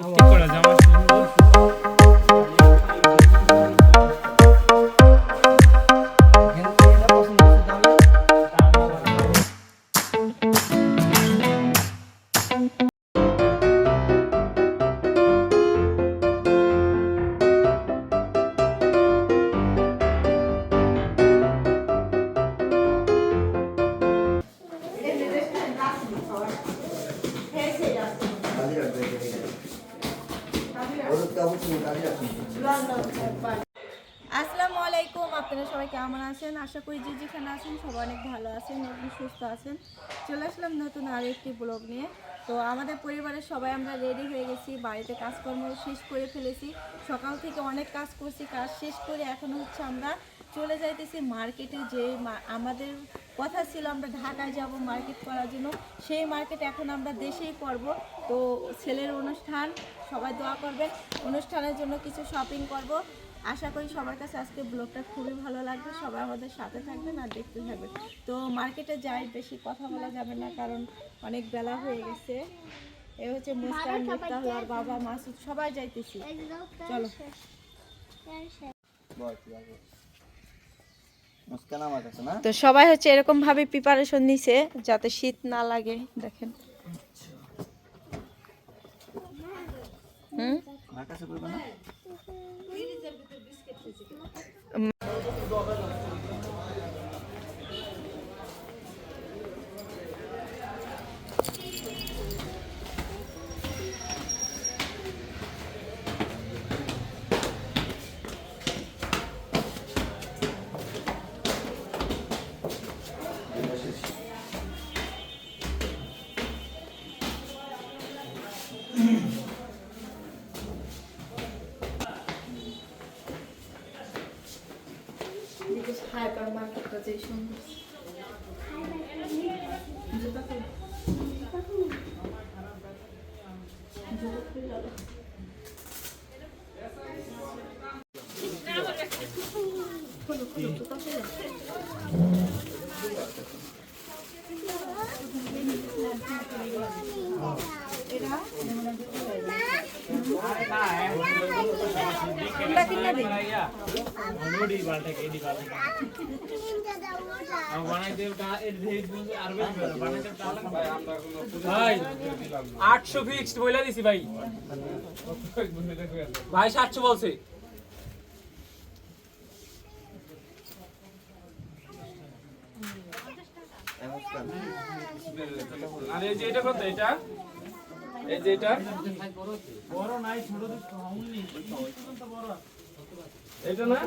ঠিক করা জামা বাড়িতে কাজকর্ম শেষ করে ফেলেছি। সকাল থেকে অনেক কাজ করছি, কাজ শেষ করে এখন হচ্ছে আমরা চলে যাইতেছি মার্কেটে যে আমাদের কথা ছিল আমরা ঢাকায় যাব মার্কেট করার জন্য। সেই মার্কেট এখন আমরা দেশেই করব। তো ছেলের অনুষ্ঠান, সবাই দোয়া করবেন। অনুষ্ঠানের জন্য কিছু শপিং করব। আশা করি সবার কাছে আজকে ব্লগটা খুবই ভালো লাগবে। সবাই আমাদের সাথে থাকবেন আর দেখতে থাকবেন। তো মার্কেটে যাই, বেশি কথা বলা যাবে না, কারণ অনেক বেলা হয়ে গেছে। এ হচ্ছে মুস্কান মিফতাহুল বাবা মাসুদ সবাই যাইতেছি। চলো। তো সবাই হচ্ছে এরকম ভাবে প্রিপারেশন নিছে যাতে শীত না লাগে দেখেন। হুম? না? 800 ফিক্সড বইলা দিছি ভাই। ভাই 700 বলছে। আর যে এটা কত এটা? এই যে এটা? এটা না?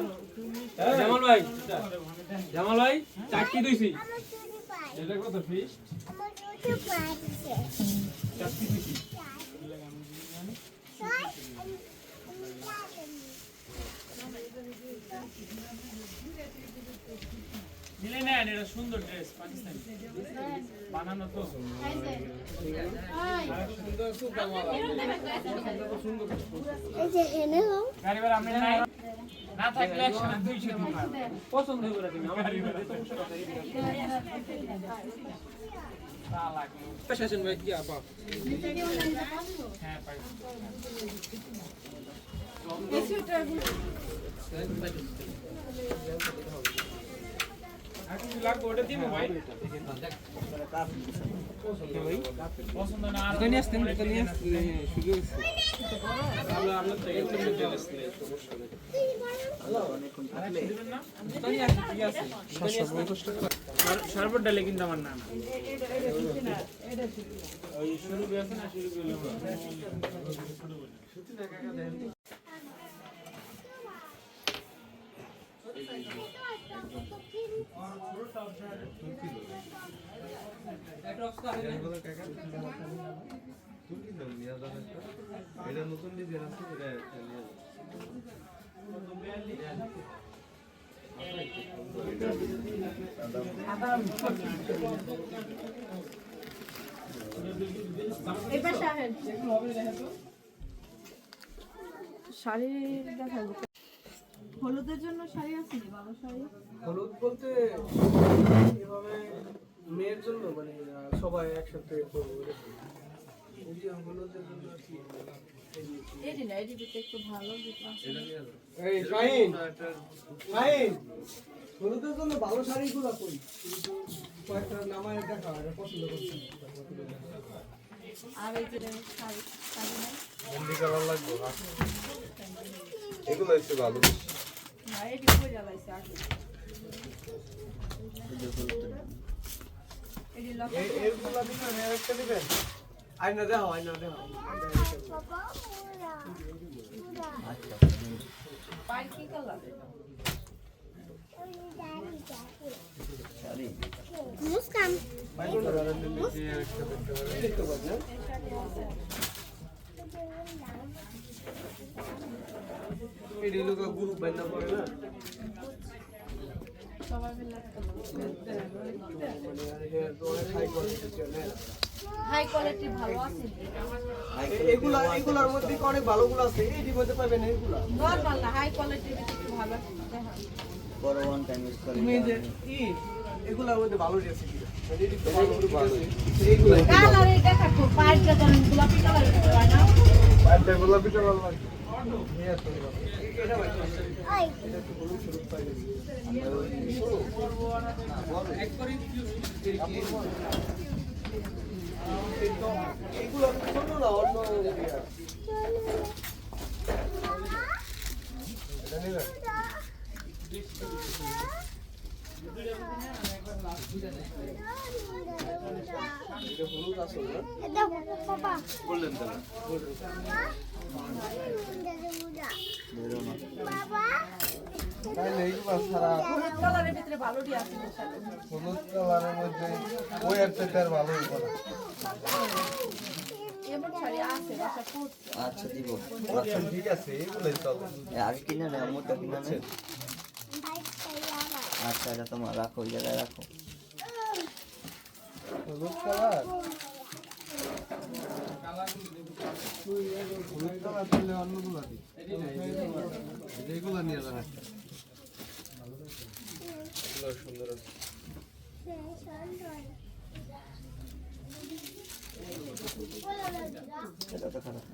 জামাল ভাই জামাল ভাই চারটি দুইছি এটা কত ফিক্সড চারটি দুইছি নিলে নেন এটা সুন্দর ড্রেস পাকিস্তানি। বানানো তো। গাড়ি আপনি নাই। না থাকলে একসাথে দুইশো দিন পছন্দ হবে তুমি আমার গাড়ি সর্বত ডালে কিন্তু আমার নাম করলে এটা নতুন ডিজাইন আছে। শাড়ি দেখাবো হলুদের জন্য শাড়ি আছে নি ভালো শাড়ি? হলুদ বলতে এভাবে মেয়ের জন্য মানে সবাই একসাথে করব। এই যে হলুদের জন্য কি? না একটু ভালো এই হলুদের জন্য ভালো শাড়িগুলো কই কিন্তু কয়েকটা নামায় দেখা এটা পছন্দ করছি আর এই যে শাড়ি শাড়ি লাগবে এগুলো একটু ভালো। না এটি কই জ্বালাইছে আগে এটি লক এরগুলো দিবেন এর একটা দিবেন আইনা দেখো আইনা দেখো আচ্ছা পাই কালার গ্রুপ বান্ধা পড়ে না হাই কোয়ালিটি ভালো আছে। এগুলা এগুলার মধ্যে অনেক ভালোগুলো আছে? এইটির মধ্যে পাবেন এইগুলা নরমাল না হাই কোয়ালিটির একটু ভালো দেখা। বড় ওয়ান টাইম ইউজ করে তুমি যে ই এগুলার মধ্যে ভালো আছে কি আছে এইগুলা কালার এটা কাটবো পাঁচটা ধরেন গোলাপি কালার হয় না। এগুলো ছোট না অন্য। এটা নিবে হলুদ কালারের মধ্যে ওই ভালো আচ্ছা দিব। আচ্ছা ঠিক আছে আগে কিনে নেই মোটা কিনে নেই আচ্ছা এটা তোমার রাখো ওই জায়গায় রাখো। হলুদ কালার? হলুদ কালার দিলে অন্যগুলো দিই। নিয়ে যান সুন্দর আছে এটা তো খারাপ।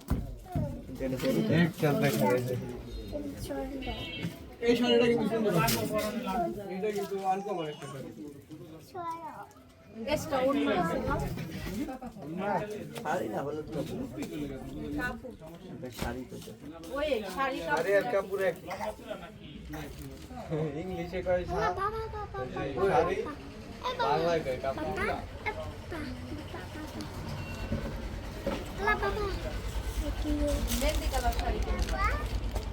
এই শাড়িটা কিন্তু সুন্দর এটা কিন্তু আনকমন একটা শাড়ি। ইংলিশে কয় শাড়ি? শাড়ি? বাংলায় কয় কাপড়? মেহেন্দি কালার শাড়ি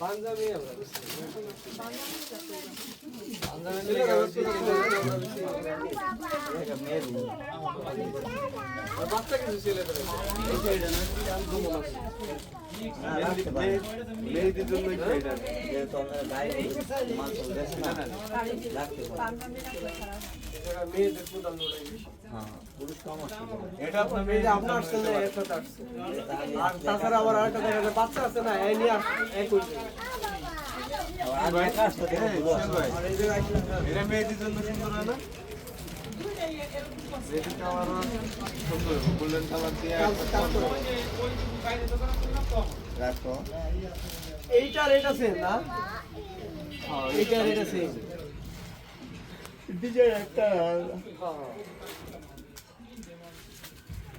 পাঞ্জাবি আমরা বাচ্চা কিছু পারে। মেয়েদের জন্য মেয়েদের প্রধান হ্যাঁ তাছাড়া আবার আরেকটা দেখা বাচ্চা আছে না এই নিয়ে আসছে এই করছে আর একটা আসতে দেখো পুরো আসছে। আর এই জায়গায় আসলে এটা মেয়েদের জন্য সুন্দর হয়। না? এটা সেম ডিজাইন একটা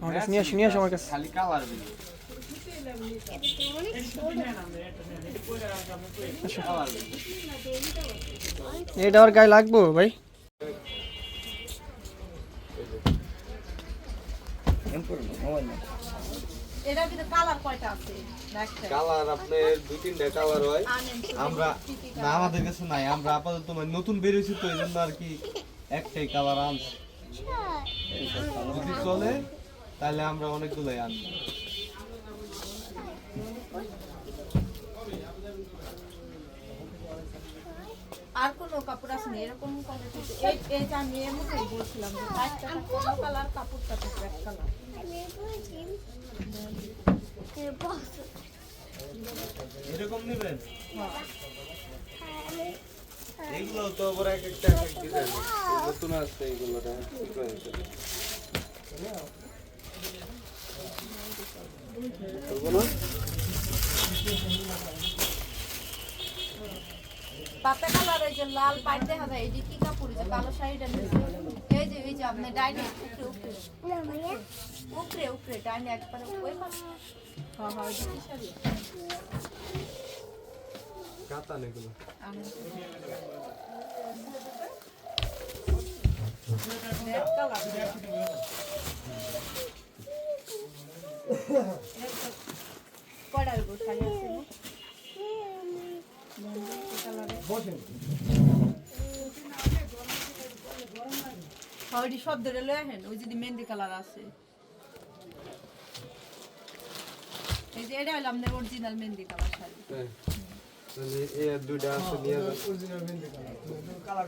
আমার কাছে নিয়ে আসো নিয়ে আসো আমার কাছে খালি কালার এটা আর গায়ে লাগবো ভাই কালার কয়টা আছে? একটা। কালার আপনার দুই তিনটা কালার হয়। আমরা না আমাদের কাছে নাই। আমরা আপাতত মানে নতুন বেরিয়েছি তো এই জন্য আর কি একটাই কালার আনছি। যদি চলে তাহলে আমরা অনেকগুলোই আনব। আর কোনো কাপড় আছে না? এরকম এই যে আমি এর মধ্যে বলছিলাম যে চারটা কালার কাপড়টা তো ব্ল্যাক কালার এরকম নেবেন? এগুলো তো আবার এক একটা এক এক ডিজাইন নতুন আসছে এগুলো পাতা কালার ওই যে লাল পাইট দেখা যায় এই যে কি কাপড় এই যে কালো শাড়িটা নিয়েছে। এই যে এই যে আপনার ডাইনে উপরে উপরে। উপরে উপরে ডাইনে একবারে ওই পাশে। হ্যাঁ হ্যাঁ ওই যে কি শাড়ি? কাতান এগুলো। আমি রেড কালার। কয়টা গো আছে সব ধরে লয়ে আহেন ওই যদি মেহেন্দি কালার আছে। এই যে এটা হলো আপনার অরিজিনাল মেহেন্দি কালার শাড়ি। তাহলে এই দুইটা আছে নিয়ে যান না মেহেন্দি কালার।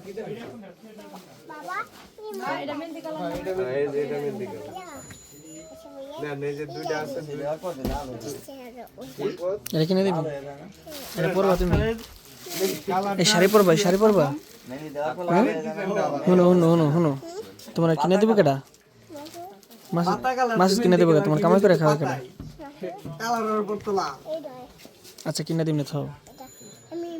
না হ্যাঁ, এটা মেহেন্দি কালার। না, এই যে দুইটা আছে এটা কিনে দিবি? এটা পরবা তুমি। এই শাড়ি পরবা এই শাড়ি পরবা। মেনি দেওয়ার পর লাগে এটা না শুনো শুনো শুনো শুনো তোমার কিনে দেবো কেটা মাছ মাছ কিনে দেবো তোমার কামাই করে খাওয়া কেটা আচ্ছা কিনে দিবি না থাও। আমি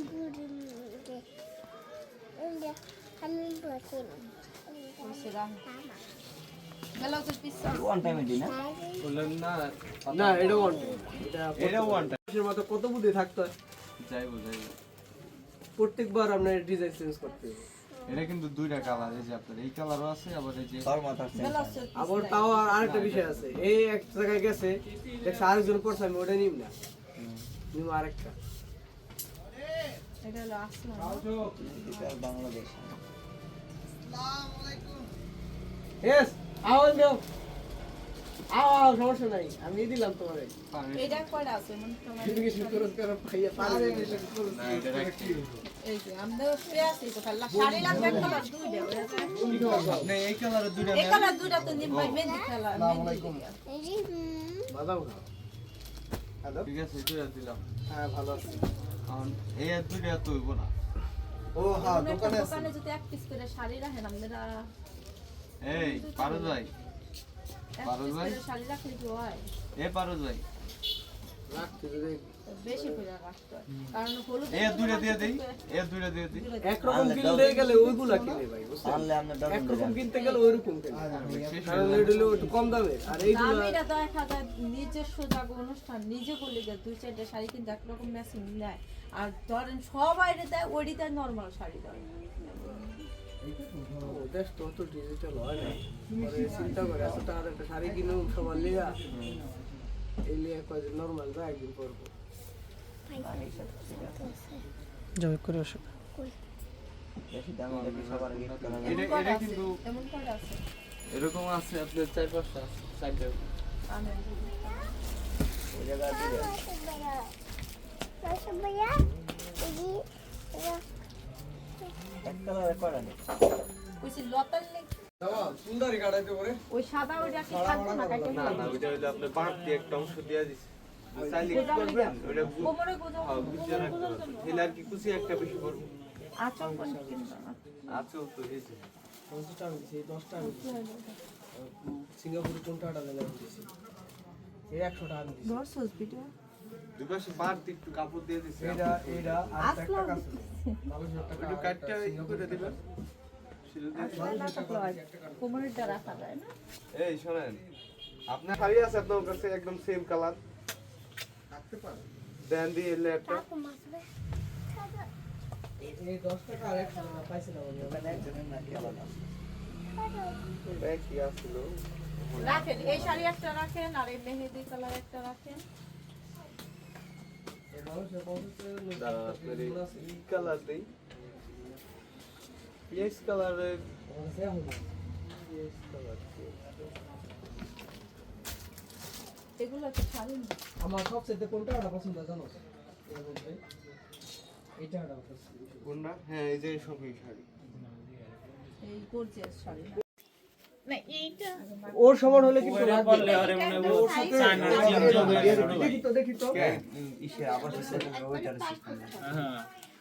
না বললেন না না এটা ওয়ান এটা ওয়ান মতো কত বুদ্ধি থাকতে হয়? যাইবো যাইবো। প্রত্যেকবার আপনার ডিজাইন চেঞ্জ করতে হবে। এটা কিন্তু দুইটা কালার এই যে আপনার এই কালারও আছে আবার এই যে তোর মাথা গেল তো আবার তাও আর আরেকটা বিষয় আছে। এই এক জায়গায় গেছে দেখছে আরেকজন করছে আমি ওটা নিম না। নিম আরেকটা। এটা হলো আসলাম বাংলাদেশ। আওয়াজ দাও। আও আও সমস্যা নাই। আমি দিলাম তোমারে। এটা কয়টা আছে? মনে তোমার এদিকে শুরু করো করো ভাইয়া পারে এই যে আমাদের শুয়ে তো খালি শাড়ি লাগবে এক কালার দুইটা আপনি এই কালারের দুইটা এই কালার দুইটা তো নিম ভাই মেহেন্দি কালার মেহেন্দি বাদাম খাও ঠিক আছে দুইটা দিলাম। হ্যাঁ ভালো আছে। এখন এই দুইটা তো হইব না। ও হ্যাঁ দোকানে দোকানে যদি এক পিস করে শাড়ি রাখেন আপনারা এই পারুল ভাই? কি হয়? এ পারো যাই রাখতে যদি বেশি করে রাখতে হয়। কারণ হলুদ এই আর দুইটা দিয়ে দেই। এই আর দুইটা দিয়ে দিই। একরকম কিনতে গেলে ওইগুলা কিনে ভাই আর ধরেন সবাই দেয় ওইটি নর্মাল শাড়ি দেয় দেশ তো অত ডিজিটাল হয় না। পরে চিন্তা করে এত টাকার একটা শাড়ি কিনে সবার লিগা এই লিগা কয় নর্মাল বা একদিন পরবো। যাও করে আসো। বেশি দাম দেখি সবার গিফট করা এটা কয়টা এটা আছে? কিন্তু এমন কয়টা আছে। এরকম আছে আপনার চার পাঁচটা চারটা আনেন। ওই জায়গায় এক কালারে করা নেই কইছি লতার লেগ সুন্দরী কাটাইতে পারে। ওই সাদা ওইটা কি থাকবে না কাইটে না না ওইটা হইল আপনি বাঁট দিয়ে একটা অংশ দিয়ে দিছি। চাইলে কি করবেন? ওইটা গু- কোমরে গোজা হ্যাঁ, গুছিয়ে রাখতে পারবেন তাহলে কি কুচি একটা বেশি করব আচল কোন কিনবা আছে তো এই যে দশটা আমি দিছি দশটা আমি দিছি। সিঙ্গাপুরে কোন আমি এই একশো টাকা আমি দিছি। ধরছস ভিডিও দিয়ে একটু কাপড় দিয়ে দিছি। এইটা এইটা আর একটা টাকা বারোশো টাকা একটু কাটটা করে দিবেন। এই শোনেন। আপনার শাড়ি আছে আপনার কাছে একদম সেম কালার দেন দিয়ে এলে একটা রাখেন এই শাড়ি একটা রাখেন আর এই মেহেদি কালার একটা রাখেন। দাঁড়ান আপনার এই কালার দেই। পিএস কালারের কালার এগুলো তো শাড়ি আমার সবচেয়ে কোনটা ওটা পছন্দ জানো এটা ওটা পছন্দ কোনটা হ্যাঁ এই যে সবই শাড়ি এই গর্জিয়াস শাড়ি না না এইটা ওর সমান হলে কিন্তু তো দেখি তো আবার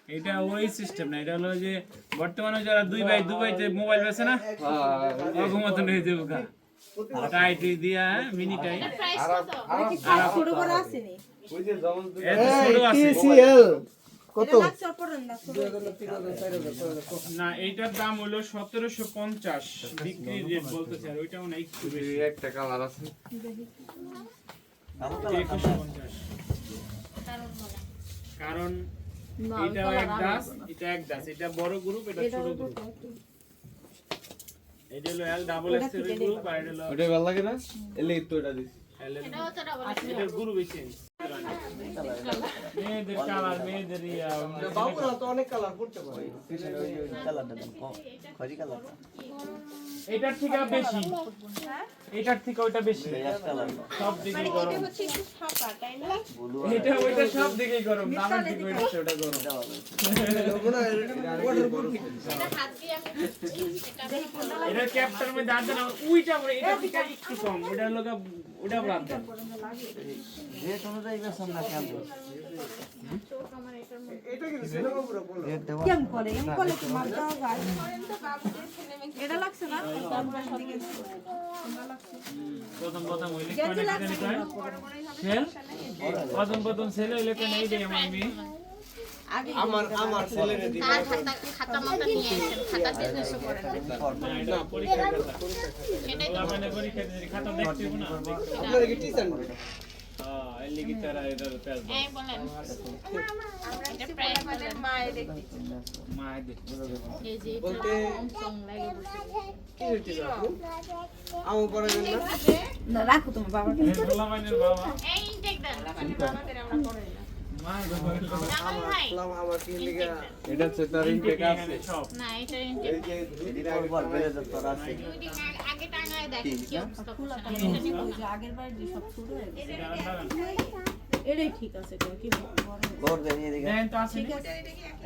হ্যাঁ এটা ওই সিস্টেম না এটা হলো যে বর্তমানে যারা দুই ভাই দুবাইতে মোবাইল বেছে না ওরকম মতন হয়ে যাবে গা। টাইট দিয়া মিনি টাইট কি সাইজ ছোট বড় আসেনি? ওই যে যেমন এত ছোট টিসিএল কত? পড়েন না এইটার দাম হলো সতেরোশো পঞ্চাশ বিক্রি রেট বলতেছে আর ওইটাও না একটু বেশি। একটা কালার আছে। কারণ না এটাও এক দাস এটা এক দাস এটা বড় গ্রুপ এটা এটা ছোট গ্রুপ এটা হলো এল ডাবল এক্সের গ্রুপ আর এটা হলো ওটা ভালো লাগে না? এলে তো এটা দিছি গ্রুপ এসে মেয়েদের কালার মেয়েদের ইয়া বাবুরা তো অনেক কালার করতে পারে কালারটা দাম কম কালার এটার থেকে বেশি। এটার থেকে ওইটা বেশি। সব দিকে গরম। এটা না? এটা ওইটা সব দিকে গরম। দিকে ওইটা ওটা গরম। এটার ক্যাপটার মধ্যে আর দেন ওইটা বলে এটা থেকে একটু কম। ওটা হলো ওটা বাদ দেন রেট অনুযায়ী বেসন না কেন? রেট দেওয়া কেমন করে এমন করে কি মাপ দেওয়া যায়। এটা লাগছে না? প্রথম প্রথম ওই ইলেকট্রনিক জানি কয় সেল প্রথম প্রথম সেল হইলে কেন এই দেয় আমার আমার আমার ছেলের দিকে না, এটা পরীক্ষার কথা ওরা মানে পরীক্ষা খাতা দেখতে না। আপনারা কি টিচার? হ্যাঁ এর লিগে। তারা এটা পেজ মায়ের একটি মায়ের দেখতে বলতে কি টিচার আমু পড়াবেন না না রাখো তোমার বাবার হেদুল্লাহ মাইনের বাবা মা সালাম আমার কি লিগা এটা হচ্ছে তার ইনটেক আছে সব এই যে দুই দিন আগে পর বেড়ে যেত রাশি আগের বার যে সব শুরু হয়ে গেছে এটা আলাদা। এটাই ঠিক আছে তো কি বড় গড় দেন এদিকে দেন তো আসেনি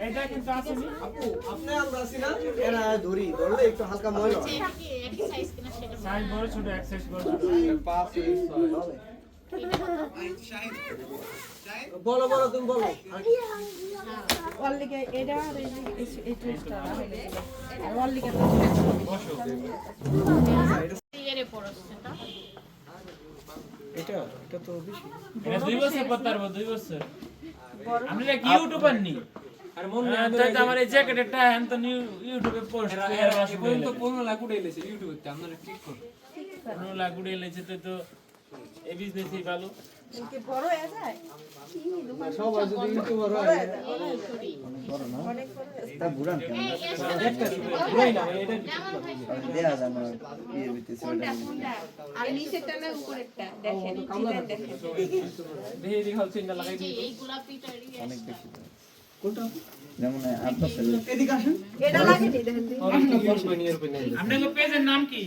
এটা কিন্তু আসেনি আপু আপনি আমরা আছি না এরা ধরি ধরলে একটু হালকা ময়লা হয়। সাইজ বড় ছোট এক সাইজ বড় ছোট পাঁচ ছয় বলো বলো তুমি বলো। এটা এই আর এটা এটা তো বেশি। এটা দুই বছর পর পারব দুই বছর। আপনি কি ইউটিউবার নি? আর মন হ্যাঁ, তো আমার এই জ্যাকেটটা হ্যাঁ তো নিউ ইউটিউবে পোস্ট পর্যন্ত 15 লাখ উঠে এলেছে ইউটিউবে আমরা ঠিক করব পনেরো লাখ উড়ে এলেছে তো তো এই বিজনেসই ভালো। বড় হয়ে যায়? হয় অনেক বেশি কোনটা? যেমন আপনার এদিকে আসেন। এটা লাগে দেখেন। দিন পেজের নাম কি?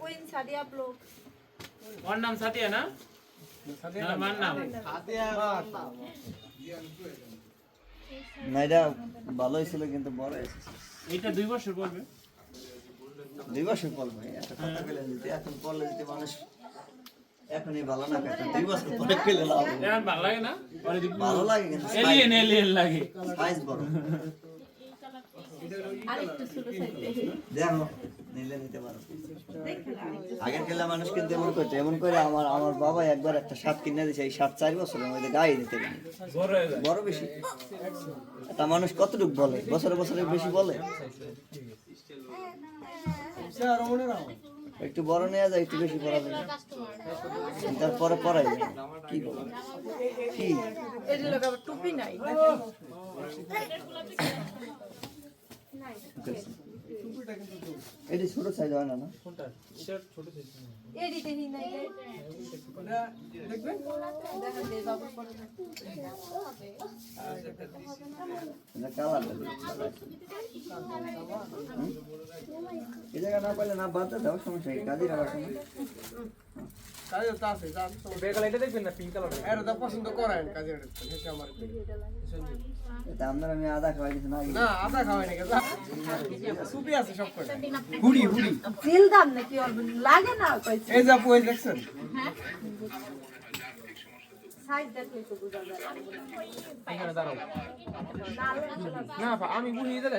Queen Sadia blog. ওর নাম সাথিয়া না? আমার নাম। না এটা ভালোই ছিল কিন্তু বড় হয়েছে। এইটা দুই বছর পড়বে। দুই বছর ভাই একটা কথা পেলে দিতে এখন পড়লে দিতে মানুষ এখনই ভালো না একটা দুই বছর পরে পেলে লাভ এখন ভালো লাগে না? ভালো লাগে কিন্তু এলিয়েন এলিয়েন লাগে। সাইজ বড়। আর একটু ছোট সাইজ। দেখেন দেখো। নিলে নিতে পারো। আগের গেলে মানুষ কিন্তু এমন করতো এমন করে আমার আমার বাবা একবার একটা শার্ট কিনে দিয়েছে এই শার্ট চার বছরের মধ্যে গায়ে দিতে পারে বড় হয়ে যায় বড় বেশি। তা মানুষ কতটুকু বলে? বছরে বছরে বেশি বলে? একটু বড় নেওয়া যায় একটু বেশি পড়া যায়। তারপরে পড়াই যায়। কি বলো? কি? টুপি নাই এটি ছোট সাইজ হয় না না। এডিটে নি নাই রে। দেখবেন দেখেন যে বাবুর পরে না। কালার এই জায়গা না পাইলে না বাদ দাও সমস্যা কি কাজে রাখার সময় কাজে তো আছে যা বেকাল এটা দেখবেন না পিঙ্ক কালার এরা তো পছন্দ করেন কাজে হেসে আমার এটা আপনারা আমি আদা খাওয়াই দিচ্ছি না। না আদা খাওয়াই সুপি আছে সব করে হুড়ি হুড়ি সিল দাম নাকি লাগে না এই যা পয়েন্ট দেখছেন? সাইজ দেখলে তো বুঝা যায় এখানে দাঁড়াও না আমি বুঝিয়ে দিলে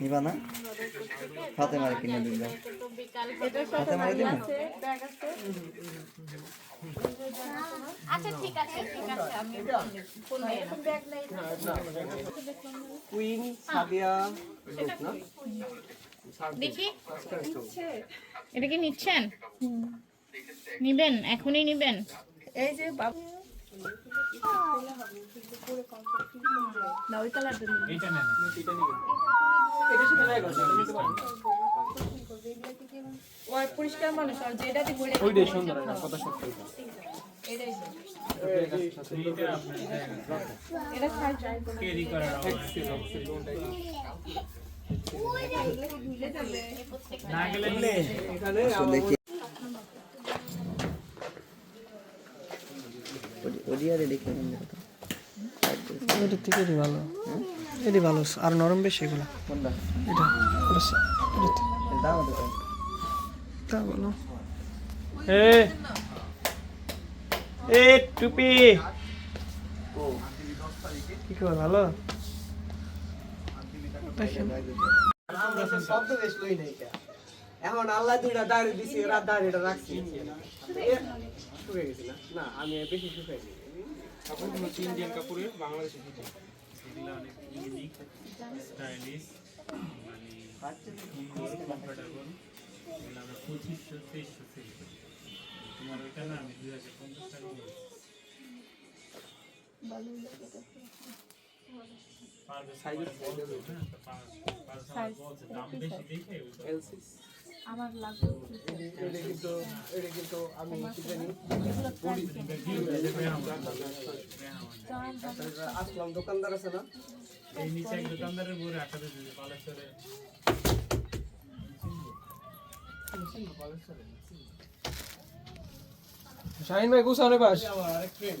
নিবা না? হাতে মারে কিনে আছে আচ্ছা ঠিক আছে ঠিক আছে আমি ফোন ব্যাগ নাই। কুইন দেখি। এটা কি নিচ্ছেন? নিবেন এখনই নিবেন। এই যে বাবু। না ওই কালারটা নিন এইটা নেন। ওই পরিষ্কার মানুষ আর ওইটাই সুন্দর এটা কত সত্যি এটাই তো। এইটা আপনার এটা খাই ট্রাই করুন ক্যারি করার না গেলে এখানে দেখি ওডিয়ারে দেখে নিন এটা থেকে এটি ভালো। এটি ভালো। আর নরম বেশি এগুলো। কোনটা? এটা তো- এর দাম তা বলো। এ এ টুপি। কি খবর? ভালো? দেখেন শব্দ বেশ লই নাই কা। এখন আল্লাহ দুইটা দাড়ি দিছি এরা দাড়িটা রাখছি। এ, শুকিয়ে গেছি না? না আমি বেশি শুকাই দিই। কাপড়গুলো হচ্ছে ইন্ডিয়ান কাপড়ের বাংলাদেশি ডিজাইন এগুলো অনেক ইউনিক স্টাইলিশ মানে কমফোর্টেবল এগুলো আমরা পঁচিশশো তেইশশো সেল করি। তোমার ওইটা না আমি দুই হাজার পঞ্চাশ টাকা বলছি। সাইজের দাম বেশি দেখে আমার লাগবে এটা কিন্তু এটা কিন্তু আমি কি জানি? আসলাম দোকানদার আছে না? এই নিচে এক দোকানদারের বউরে দিয়েছে বালেশ্বরে। শাহিন ভাই গুছানো বাস। আমার আরেক ফ্রেন্ড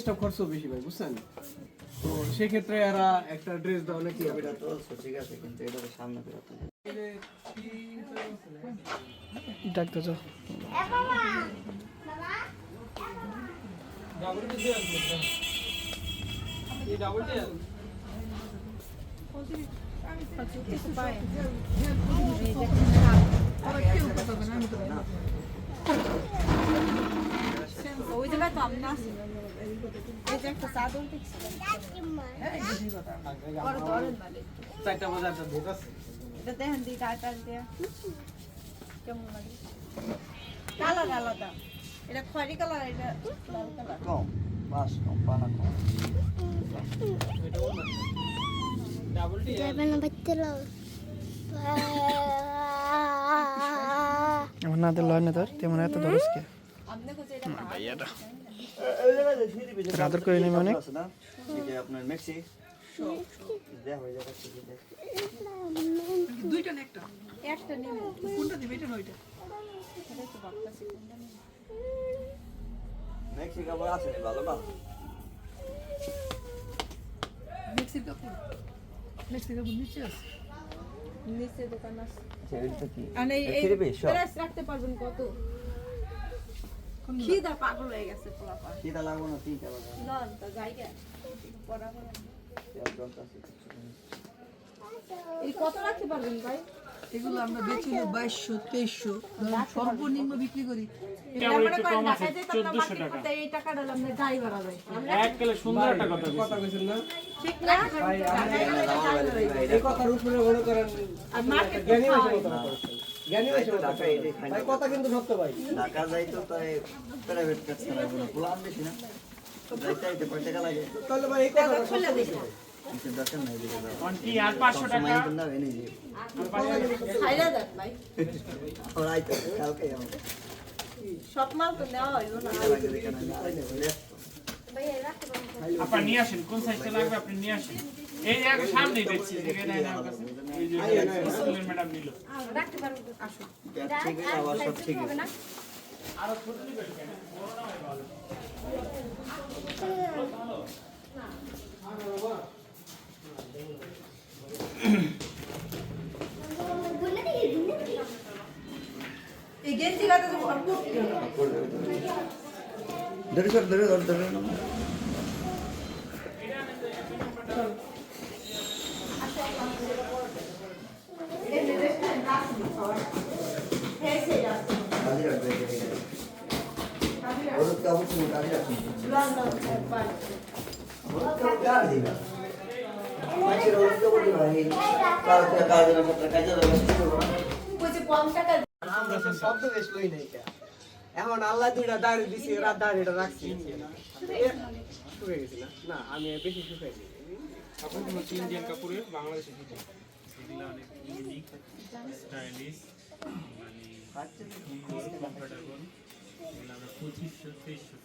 স্টক খরচ বেশি ভাই বুঝছেন? তো সেক্ষেত্রে এরা একটা ড্রেস দাও নাকি? হবে এটা তো ঠিক আছে কিন্তু এটা তো সামনে বেরোতে। ডাকতে চো ওই জায়গায় তো আমি না আছি। এই যে একটা চাদর দেখছি বড় ধরেন মানে চারটা বাজার একটা ভোগ আছে এটা দেখেন দিই টাইটাল দিয়ে কেমন লাগে কালার আলাদা এটা খয়রি কালার এটা লাল কালার কম বাস কম পানা কম আমার না দিল হয় না তোর তেমন এত দরস কে? আদর করে নিবি অনেক। আছে না আপনার মেক্সি যা হয়ে যাবে ঠিক আছে একটা নেবে মেক্সি কাপড় আছে রে, ভালো না নিচে দোকান আছে কি আর এই প্রাইস রাখতে পারবেন কত খিদা পাগল হয়ে গেছে পোলাপা খিদা লাগবো না তিনটা লাগবো নন তো জায়গা বরাবর এই কত রাখতে পারবেন ভাই এগুলো আমরা বেচি হলো বাইশশো তেইশশো সর্বনিম্ন বিক্রি করি। কথা। কথা কথা কথা কথা কিন্তু সত্য ভাই। ঢাকা তাই প্রাইভেট কাজ বেশি না। তাহলে ভাই এই দেখো। কোন আর না না কোন সাইজটা লাগবে আপনি নিয়ে আসেন এই যে আগে সামনেই দেখছি দেখে নেন কাছে এই যে স্কুলের ম্যাডাম নিল ঠিক আছে আবার সব ঠিক আছে এই গেঞ্জি গাতে তো ভরপুর ধরে সর ধরে ধরে ধরে না কাজে রাখবে ওর তো অবশ্যই কাজে রাখবে ওর তো কাজ দিবে কাজ না। করতে কাজে আমরা তো শব্দ বেশ লই নাই এখন আল্লাহ দুইটা দাঁড়িয়ে দিছি রাত দাঁড়িয়েটা রাখছি। শুকে গেছি না? না আমি বেশি শুকাই দিই ইন্ডিয়ান কাপড়ের বাংলাদেশি ফিটিং এগুলো অনেক ইউনিক স্টাইলিশ মানে কমফোর্টেবল এগুলো আমরা পঁচিশশো তেইশশো